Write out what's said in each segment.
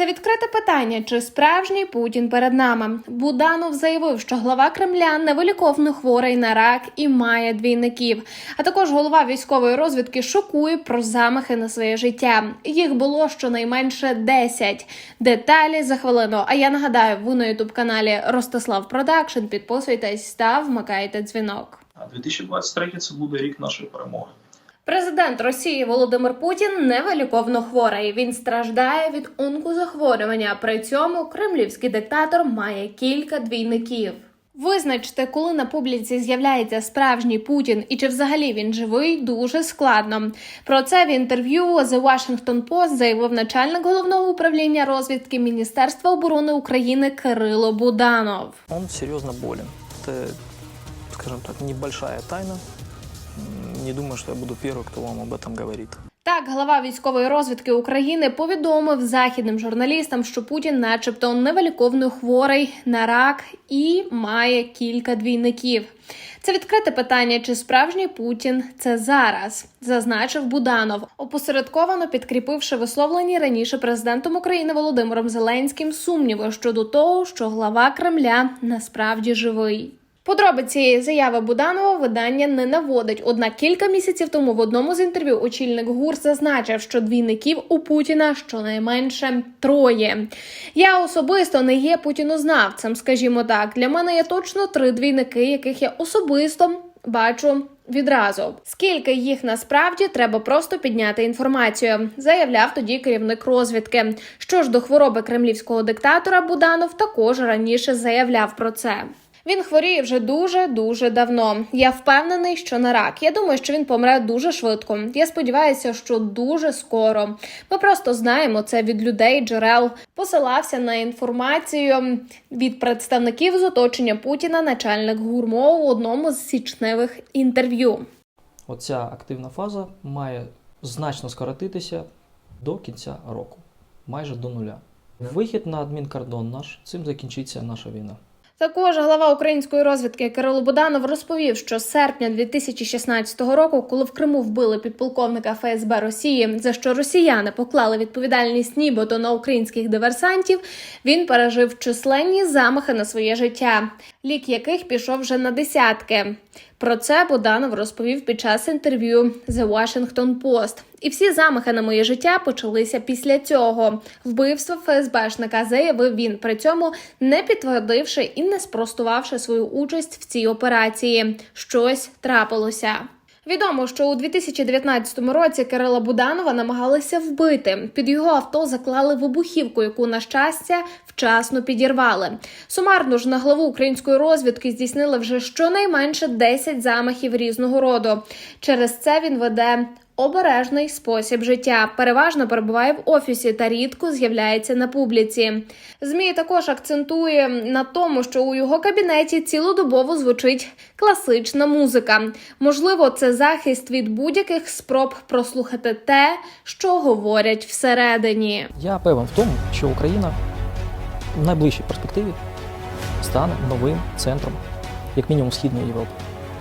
Це відкрите питання, чи справжній Путін перед нами. Буданов заявив, що глава Кремля невиліковно хворий на рак і має двійників. А також голова військової розвідки шокує про замахи на своє життя. Їх було щонайменше 10. Деталі за хвилину. А я нагадаю, ви на ютуб каналі Ростислав Продакшн. Підписуйтесь та вмикайте дзвінок. А 2023 це буде рік нашої перемоги. Президент Росії Володимир Путін невиліковно хворий. Він страждає від онкозахворювання. При цьому кремлівський диктатор має кілька двійників. Визначити, коли на публіці з'являється справжній Путін і чи взагалі він живий, дуже складно. Про це в інтерв'ю The Washington Post заявив начальник головного управління розвідки Міністерства оборони України Кирило Буданов. Он серьезно болен. Это, скажем так, небольшая тайна. Не думаю, что я буду первый, кто вам об этом говорит. Так, глава військової розвідки України повідомив західним журналістам, що Путін, начебто, невиліковно хворий на рак і має кілька двійників. Це відкрите питання, чи справжній Путін це зараз, зазначив Буданов, опосередковано підкріпивши висловлені раніше президентом України Володимиром Зеленським сумніви щодо того, що глава Кремля насправді живий. Подробиці цієї заяви Буданова видання не наводить. Однак кілька місяців тому в одному з інтерв'ю очільник ГУР зазначив, що двійників у Путіна щонайменше троє. Я особисто не є путінознавцем, скажімо так. Для мене є точно три двійники, яких я особисто бачу. Відразу скільки їх насправді треба просто підняти інформацію, заявляв тоді керівник розвідки. Що ж до хвороби кремлівського диктатора Буданов також раніше заявляв про це. Він хворіє вже дуже дуже давно. Я впевнений, що на рак. Я думаю, що він помре дуже швидко. Я сподіваюся, що дуже скоро. Ми просто знаємо це від людей, джерел. Посилався на інформацію від представників з оточення Путіна, начальник гурмо у одному з січневих інтерв'ю. Оця активна фаза має значно скоротитися до кінця року, майже до нуля. Вихід на адмінкордон наш цим закінчиться наша війна. Також глава української розвідки Кирило Буданов розповів, що з серпня 2016 року, коли в Криму вбили підполковника ФСБ Росії, за що росіяни поклали відповідальність нібито на українських диверсантів, він пережив численні замахи на своє життя, лік яких пішов вже на десятки. Про це Буданов розповів під час інтерв'ю The Washington Post. І всі замахи на моє життя почалися після цього. Вбивство ФСБшника заявив він, при цьому не підтвердивши і не спростувавши свою участь в цій операції. Щось трапилося. Відомо, що у 2019 році Кирила Буданова намагалися вбити. Під його авто заклали вибухівку, яку, на щастя, вчасно підірвали. Сумарно ж на главу української розвідки здійснили вже щонайменше 10 замахів різного роду. Через це він веде. Обережний спосіб життя переважно перебуває в офісі та рідко з'являється на публіці. Змі також акцентує на тому, що у його кабінеті цілодобово звучить класична музика. Можливо, це захист від будь-яких спроб прослухати те, що говорять всередині. Я певен в тому, що Україна в найближчій перспективі стане новим центром, як мінімум Східної Європи.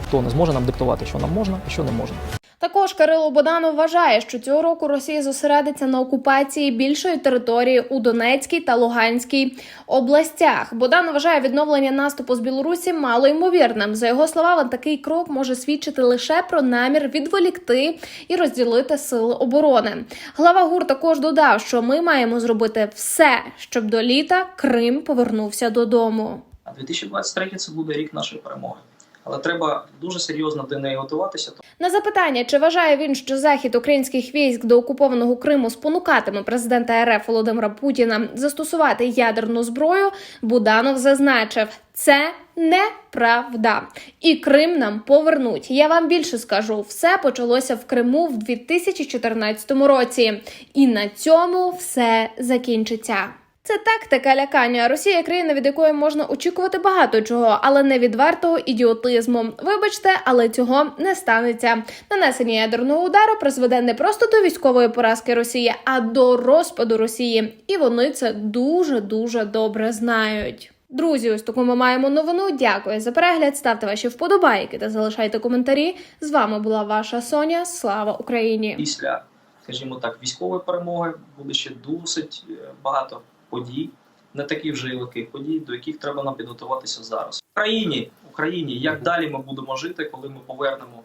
Хто не зможе нам диктувати, що нам можна і що не можна. Також Кирило Боданов вважає, що цього року Росія зосередиться на окупації більшої території у Донецькій та Луганській областях. Бодан вважає відновлення наступу з Білорусі малоймовірним. За його словами, такий крок може свідчити лише про намір відволікти і розділити сили оборони. Глава ГУР також додав, що ми маємо зробити все, щоб до літа Крим повернувся додому. А 2023 це буде рік нашої перемоги. Але треба дуже серйозно до неї готуватися. На запитання, чи вважає він, що захід українських військ до окупованого Криму спонукатиме президента РФ Володимира Путіна застосувати ядерну зброю, Буданов зазначив, це неправда, і Крим нам повернуть. Я вам більше скажу, все почалося в Криму в 2014 році, і на цьому все закінчиться. Це тактика лякання. Росія країна, від якої можна очікувати багато чого, але не відвертого ідіотизму. Вибачте, але цього не станеться. Нанесення ядерного удару призведе не просто до військової поразки Росії, а до розпаду Росії. І вони це дуже дуже добре знають. Друзі, ось таку ми маємо новину. Дякую за перегляд. Ставте ваші вподобайки та залишайте коментарі. З вами була ваша Соня. Слава Україні! Після скажімо так, військової перемоги. Буде ще досить е, багато подій, не таких вже й легких подій, до яких треба нам підготуватися зараз. Україні, Україні, як далі ми будемо жити, коли ми повернемо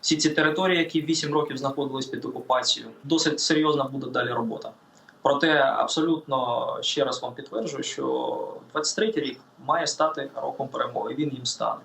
всі ці території, які 8 років знаходились під окупацією. Досить серйозна буде далі робота. Проте абсолютно ще раз вам підтверджую, що 23-й рік має стати роком перемоги. Він їм стане.